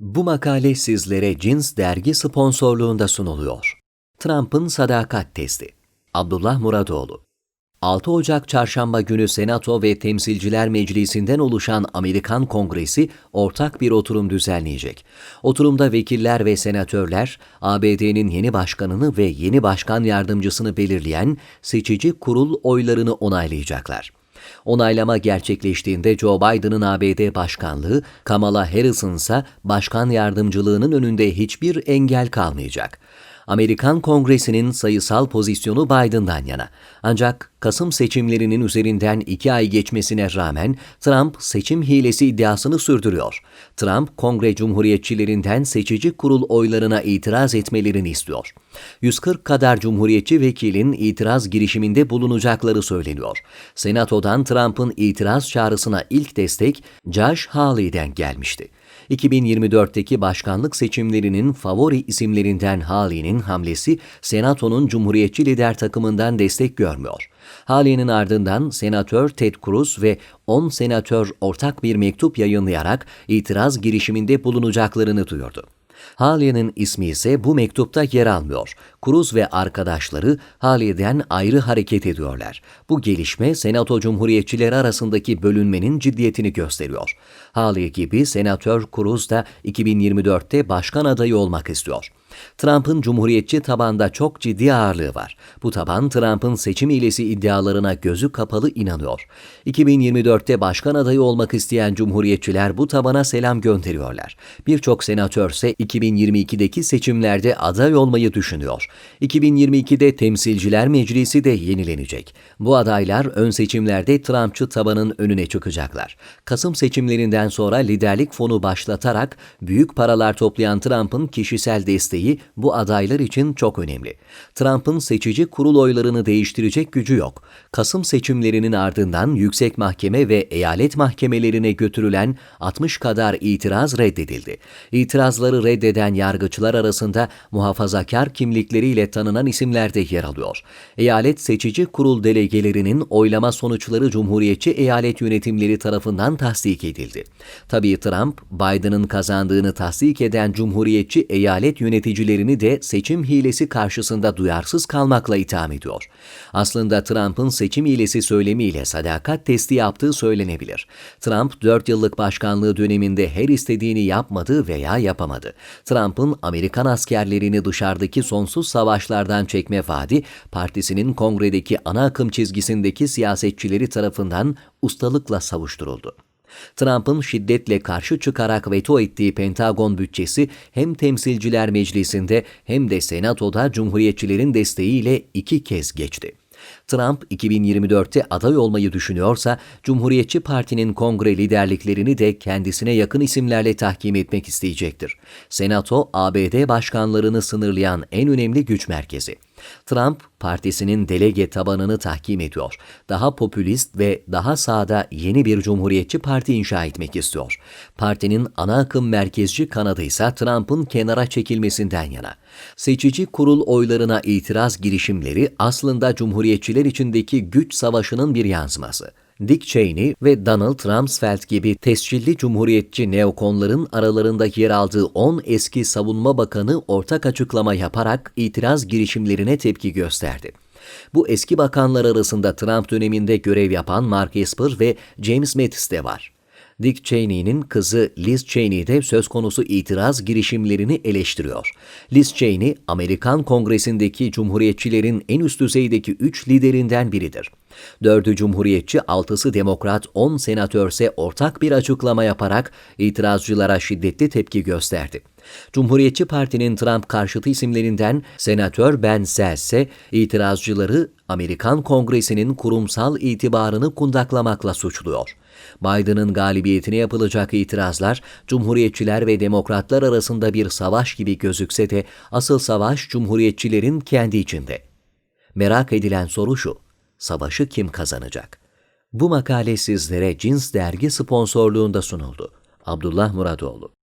Bu makale sizlere Cins dergi sponsorluğunda sunuluyor. Trump'ın sadakat testi. Abdullah Muradoğlu 6 Ocak Çarşamba günü Senato ve Temsilciler Meclisi'nden oluşan Amerikan Kongresi ortak bir oturum düzenleyecek. Oturumda vekiller ve senatörler ABD'nin yeni başkanını ve yeni başkan yardımcısını belirleyen seçici kurul oylarını onaylayacaklar. Onaylama gerçekleştiğinde Joe Biden'ın ABD başkanlığı, Kamala Harris'ın ise başkan yardımcılığının önünde hiçbir engel kalmayacak. Amerikan Kongresi'nin sayısal pozisyonu Biden'dan yana. Ancak Kasım seçimlerinin üzerinden iki ay geçmesine rağmen Trump seçim hilesi iddiasını sürdürüyor. Trump, Kongre Cumhuriyetçilerinden seçici kurul oylarına itiraz etmelerini istiyor. 140 kadar Cumhuriyetçi vekilin itiraz girişiminde bulunacakları söyleniyor. Senato'dan Trump'ın itiraz çağrısına ilk destek Josh Hawley'den gelmişti. 2024'teki başkanlık seçimlerinin favori isimlerinden Hawley'nin hamlesi Senato'nun Cumhuriyetçi lider takımından destek görmüyor. Hawley'nin ardından Senatör Ted Cruz ve 10 senatör ortak bir mektup yayınlayarak itiraz girişiminde bulunacaklarını duyurdu. Haliye'nin ismi ise bu mektupta yer almıyor. Cruz ve arkadaşları Haliye'den ayrı hareket ediyorlar. Bu gelişme Senato Cumhuriyetçileri arasındaki bölünmenin ciddiyetini gösteriyor. Haliye gibi Senatör Cruz da 2024'te başkan adayı olmak istiyor. Trump'ın cumhuriyetçi tabanda çok ciddi ağırlığı var. Bu taban Trump'ın seçim hilesi iddialarına gözü kapalı inanıyor. 2024'te başkan adayı olmak isteyen cumhuriyetçiler bu tabana selam gönderiyorlar. Birçok senatör ise 2022'deki seçimlerde aday olmayı düşünüyor. 2022'de Temsilciler Meclisi de yenilenecek. Bu adaylar ön seçimlerde Trumpçı tabanın önüne çıkacaklar. Kasım seçimlerinden sonra liderlik fonu başlatarak büyük paralar toplayan Trump'ın kişisel desteği bu adaylar için çok önemli. Trump'ın seçici kurul oylarını değiştirecek gücü yok. Kasım seçimlerinin ardından yüksek mahkeme ve eyalet mahkemelerine götürülen 60 kadar itiraz reddedildi. İtirazları reddeden yargıçlar arasında muhafazakar kimlikleriyle tanınan isimler de yer alıyor. Eyalet seçici kurul delegelerinin oylama sonuçları Cumhuriyetçi eyalet yönetimleri tarafından tasdik edildi. Tabii Trump, Biden'ın kazandığını tasdik eden Cumhuriyetçi eyalet yöneticilerini de seçim hilesi karşısında duyarsız kalmakla itham ediyor. Aslında Trump'ın seçim hilesi söylemiyle sadakat testi yaptığı söylenebilir. Trump 4 yıllık başkanlığı döneminde her istediğini yapmadı veya yapamadı. Trump'ın Amerikan askerlerini dışarıdaki sonsuz savaşlardan çekme vaadi, partisinin kongredeki ana akım çizgisindeki siyasetçileri tarafından ustalıkla savuşturuldu. Trump'ın şiddetle karşı çıkarak veto ettiği Pentagon bütçesi hem Temsilciler Meclisi'nde hem de Senato'da Cumhuriyetçilerin desteğiyle iki kez geçti. Trump 2024'te aday olmayı düşünüyorsa Cumhuriyetçi Parti'nin kongre liderliklerini de kendisine yakın isimlerle tahkim etmek isteyecektir. Senato, ABD başkanlarını sınırlayan en önemli güç merkezi. Trump, partisinin delege tabanını tahkim ediyor. Daha popülist ve daha sağda yeni bir cumhuriyetçi parti inşa etmek istiyor. Partinin ana akım merkezci kanadı ise Trump'ın kenara çekilmesinden yana. Seçici kurul oylarına itiraz girişimleri aslında cumhuriyetçiler içindeki güç savaşının bir yansıması. Dick Cheney ve Donald Rumsfeld gibi tescilli cumhuriyetçi neokonların aralarında yer aldığı 10 eski savunma bakanı ortak açıklama yaparak itiraz girişimlerine tepki gösterdi. Bu eski bakanlar arasında Trump döneminde görev yapan Mark Esper ve James Mattis de var. Dick Cheney'nin kızı Liz Cheney de söz konusu itiraz girişimlerini eleştiriyor. Liz Cheney, Amerikan Kongresi'ndeki Cumhuriyetçilerin en üst düzeydeki üç liderinden biridir. Dördü Cumhuriyetçi, altısı Demokrat, on senatörse ortak bir açıklama yaparak itirazcılara şiddetli tepki gösterdi. Cumhuriyetçi Parti'nin Trump karşıtı isimlerinden Senatör Ben Sasse, itirazcıları Amerikan Kongresi'nin kurumsal itibarını kundaklamakla suçluyor. Biden'ın galibiyetine yapılacak itirazlar, Cumhuriyetçiler ve Demokratlar arasında bir savaş gibi gözükse de asıl savaş Cumhuriyetçilerin kendi içinde. Merak edilen soru şu, savaşı kim kazanacak? Bu makale sizlere Cins Dergi sponsorluğunda sunuldu. Abdullah Muradoğlu